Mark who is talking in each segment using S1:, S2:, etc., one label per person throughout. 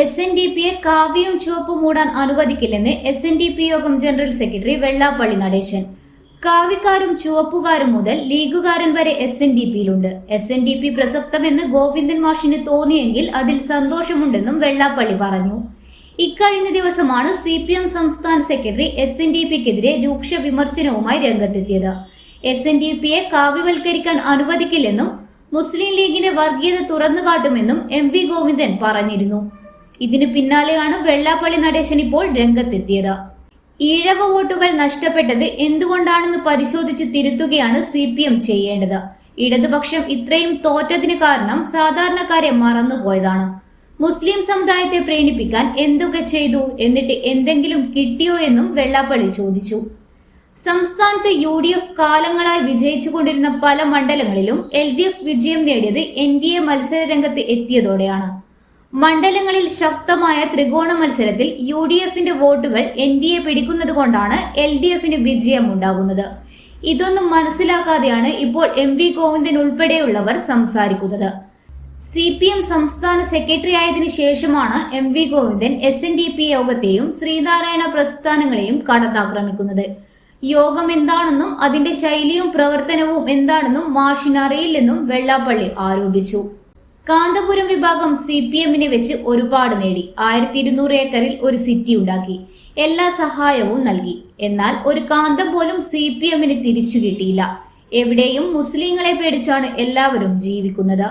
S1: S N D പിയെ കാവ്യവും ചുവപ്പും മൂടാൻ അനുവദിക്കില്ലെന്ന് എസ് എൻ ഡി പി യോഗം ജനറൽ സെക്രട്ടറി വെള്ളാപ്പള്ളി നടേശൻ. കാവിക്കാരും ചുവപ്പുകാരും മുതൽ ലീഗുകാരൻ വരെ എസ് എൻ ഡി പിയിലുണ്ട് എസ് എൻ ഡി പി പ്രസക്തമെന്ന് ഗോവിന്ദൻ മാഷിന് തോന്നിയെങ്കിൽ അതിൽ സന്തോഷമുണ്ടെന്നും വെള്ളാപ്പള്ളി പറഞ്ഞു. ഇക്കഴിഞ്ഞ ദിവസമാണ് സി പി എം സംസ്ഥാന സെക്രട്ടറി എസ് എൻ ഡി പിക്കെതിരെ രൂക്ഷ വിമർശനവുമായി രംഗത്തെത്തിയത്. എസ് എൻ ഡി പിയെ കാവ്യവൽക്കരിക്കാൻ അനുവദിക്കില്ലെന്നും മുസ്ലിം ലീഗിന്റെ വർഗീയത തുറന്നു കാട്ടുമെന്നും എം വി ഗോവിന്ദൻ പറഞ്ഞിരുന്നു. ഇതിനു പിന്നാലെയാണ് വെള്ളാപ്പള്ളി നടേശൻ ഇപ്പോൾ രംഗത്തെത്തിയത്. ഈഴവ വോട്ടുകൾ നഷ്ടപ്പെട്ടത് എന്തുകൊണ്ടാണെന്ന് പരിശോധിച്ച് തിരുത്തുകയാണ് സി പി എം ചെയ്യേണ്ടത്. ഇടതുപക്ഷം ഇത്രയും തോറ്റതിന് കാരണം സാധാരണക്കാരെ മറന്നുപോയതാണ്. മുസ്ലിം സമുദായത്തെ പ്രീണിപ്പിക്കാൻ എന്തൊക്കെ ചെയ്തു? എന്നിട്ട് എന്തെങ്കിലും കിട്ടിയോ എന്നും വെള്ളാപ്പള്ളി ചോദിച്ചു. സംസ്ഥാനത്ത് യു ഡി എഫ് കാലങ്ങളായി വിജയിച്ചുകൊണ്ടിരുന്ന പല മണ്ഡലങ്ങളിലും എൽ ഡി എഫ് വിജയം നേടിയത് എൻ ഡി എ മത്സര രംഗത്ത് എത്തിയതോടെയാണ്. മണ്ഡലങ്ങളിൽ ശക്തമായ ത്രികോണ മത്സരത്തിൽ യു ഡി എഫിന്റെ വോട്ടുകൾ എൻ ഡി എ പിടിക്കുന്നത് കൊണ്ടാണ് എൽ ഡി എഫിന് വിജയം ഉണ്ടാകുന്നത് ഇതൊന്നും മനസ്സിലാക്കാതെയാണ് ഇപ്പോൾ എം വി ഗോവിന്ദൻ ഉൾപ്പെടെയുള്ളവർ സംസാരിക്കുന്നത്. സി പി എം സംസ്ഥാന സെക്രട്ടറി ആയതിനു ശേഷമാണ് M V Govindan S N D P യോഗത്തെയും Sreenarayana പ്രസ്ഥാനങ്ങളെയും കടന്നാക്രമിക്കുന്നത് യോഗം എന്താണെന്നും അതിന്റെ ശൈലിയും പ്രവർത്തനവും എന്താണെന്നും മാഷിനറിയില്ലെന്നും വെള്ളാപ്പള്ളി ആരോപിച്ചു. കാന്തപുരം വിഭാഗം സി പി എമ്മിനെ വെച്ച് ഒരുപാട് നേടി. ആയിരത്തി ഇരുന്നൂറ് ഏക്കറിൽ ഒരു സിറ്റി ഉണ്ടാക്കി. എല്ലാ സഹായവും നൽകി. എന്നാൽ ഒരു കാന്തം പോലും സി പി എമ്മിന് തിരിച്ചു കിട്ടിയില്ല. എവിടെയും മുസ്ലിങ്ങളെ പേടിച്ചാണ് എല്ലാവരും ജീവിക്കുന്നത്.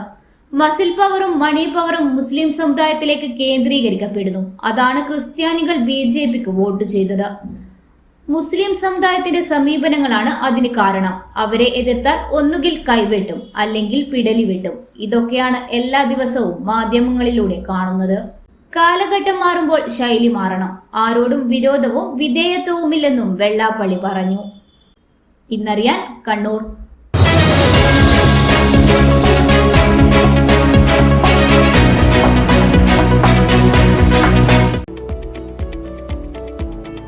S1: മസിൽ പവറും മണി പവറും മുസ്ലിം സമുദായത്തിലേക്ക് കേന്ദ്രീകരിക്കപ്പെടുന്നു. അതാണ് ക്രിസ്ത്യാനികൾ ബി ജെ പിക്ക് വോട്ട് ചെയ്തത്. മുസ്ലിം സമുദായത്തിന്റെ സമീപനങ്ങളാണ് അതിന് കാരണം. അവരെ എതിർത്താൽ ഒന്നുകിൽ കൈവെട്ടും അല്ലെങ്കിൽ പിടലി വെട്ടും ഇതൊക്കെയാണ് എല്ലാ ദിവസവും മാധ്യമങ്ങളിലൂടെ കാണുന്നത്. കാലഘട്ടം മാറുമ്പോൾ ശൈലി മാറണം. ആരോടും വിരോധവും വിധേയത്വവുമില്ലെന്നും വെള്ളാപ്പള്ളി പറഞ്ഞു. ഇന്നറിയാൻ കണ്ണൂർ.